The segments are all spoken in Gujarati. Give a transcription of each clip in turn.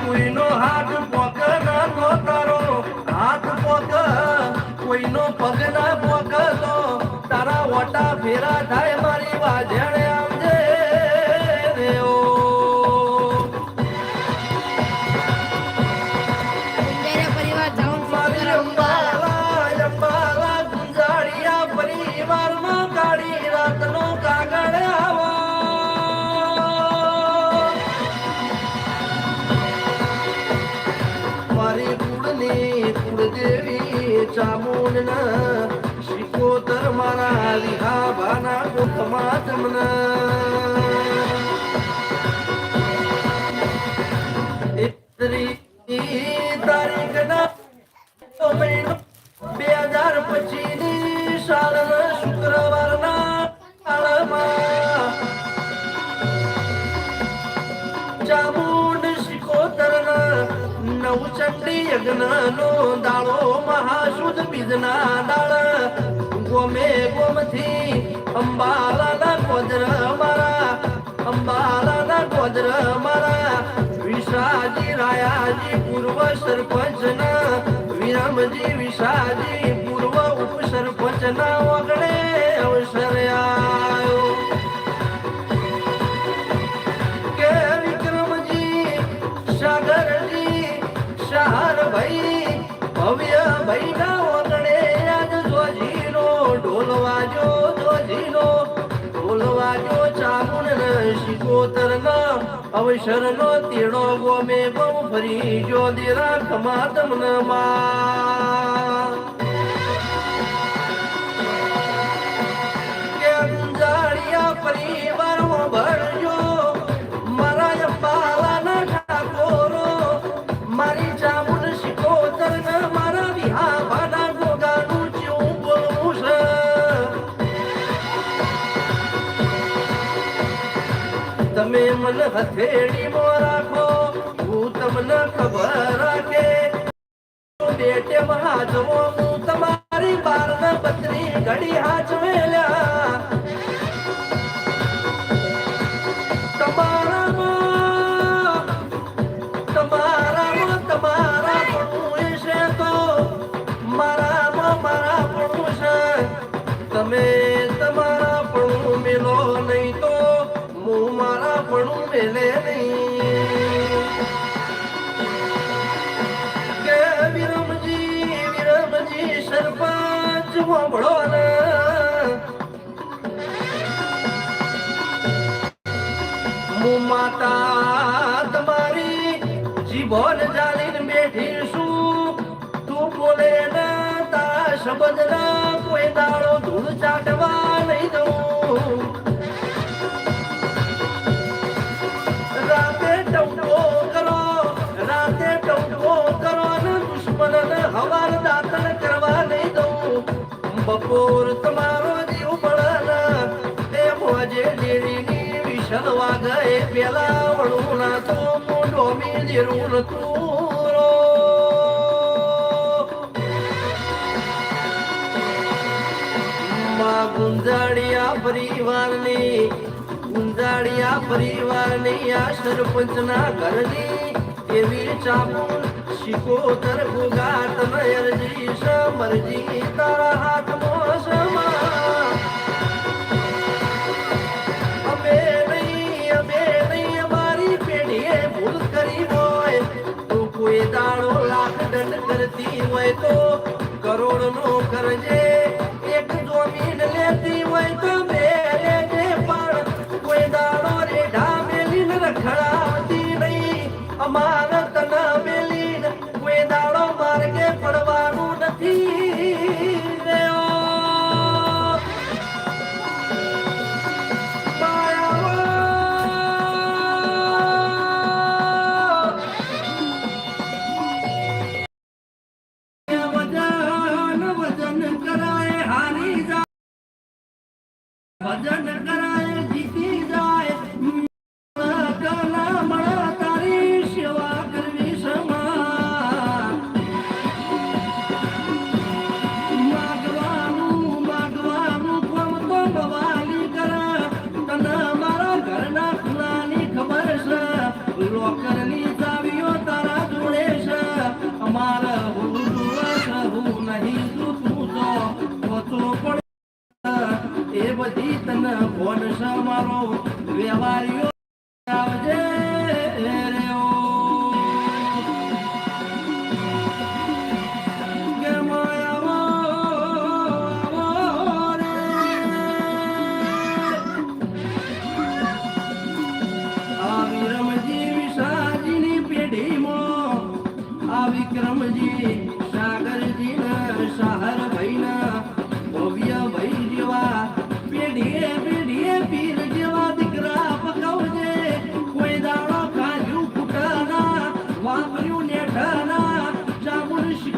કોઈનો હાથ પોક ના તારો હાથ પોક કોઈનો પગ ના પોક તો તારા ઓટા ફેરા થાય મારી વાજણે. आमच्या बोलन शिकोतर माना लिहा बाना गोपमातमन एक तरी નવચંડી યજ્ઞનો દાળો મહાશુદ્ધ બીજના દાળ. ગોમે ગોમથી અંબાલાના ગોજર મારા, અંબાલાના ગોજર મારા. વિશાજી, રાયાજી, પૂર્વ સરપંચના, વિરમજી, વિશાજી ભવ્ય ભૈના વગડે આજ જોજીનો ઢોલ વાજો જોજીનો ઢોલ ગોમે બહુ ફરી જો દેરા ખમા તમને તમે મને મો રાખો, હું તમને ખબર રાખે. બેટે મહાજવો હું તમારી બાર ના પત્ની ઘડી હાચવેલ્યા મારા પણ મેલે કે વિરમજી વિરમજી સરપંચ હોંભળો ને હું માતા તમારી જીભોન જાણીને બેઠી છું તું બોલે ને, તારા શબ્દ ના કોઈ દાડો ધૂળ ચાટવા નહીં દઉં. દઉં તમારો જીવ પડે એ મોજે લીલીની વિશલ વાગે પેલા વળું ના તો મોઢો મી દેરું નતું ગુંજાળિયા પરિવારની ગુંજાળિયા પરિવારની આ સરપંચના ઘરની એવી ચાપુન શિકોતર ગોગા તને અરજી સમરજી, તારા હાથમાં સમા અમે પેઢીએ ભૂલ કરી હોય. તો કોઈ દાડો દંડ કરતી હોય તો કરોડ નો કરજે. ભજન કરાય, જીતી જાય કલા તારી સેવા કરવી સમાન. માગવાનું માગવાનું, ફોન કરા. તને મારા ઘરના ખુલાની ખબર છે. લોકરની ચાવીઓ તારા જોડે છે. અમારા હું નહીં ભગવતી તન ફોન મારો. વ્યવહારિયો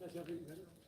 Arkadaşlar şöyle.